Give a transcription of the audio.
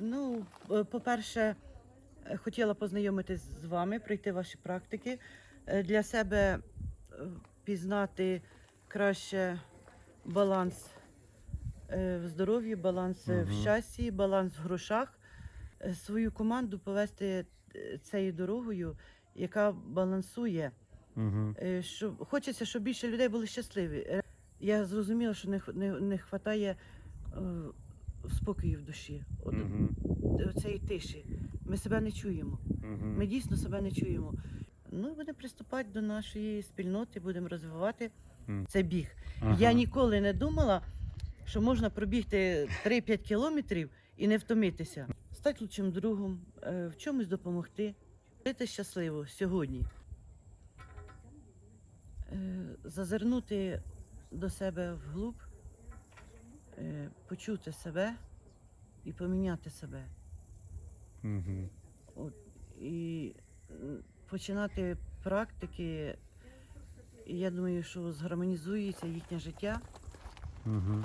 Ну, е, по-перше, е, хотіла познайомитись з вами, пройти ваші практики, е, для себе пізнати краще баланс в здоров'ї, баланс е, в щасті, баланс в грошах, свою команду повести цією дорогою, яка балансує. Угу. Е, Що хочеться, щоб більше людей були щасливі. Я зрозуміла, що не, не, не вистачає спокою в душі, от, Угу. цієї тиші. Ми себе не чуємо. Ми дійсно себе не чуємо. Ну, будемо приступати до нашої спільноти, будемо розвивати Мгм. цей біг. Я ніколи не думала, що можна пробігти 3-5 кілометрів і не втомитися. Стати лучшим другом, е, в чомусь допомогти, жити щасливо сьогодні. Е, Зазирнути до себе вглуб, почути себе і поміняти себе. Угу. От, і починати практики, і я думаю, що згармонізується їхнє життя. Угу.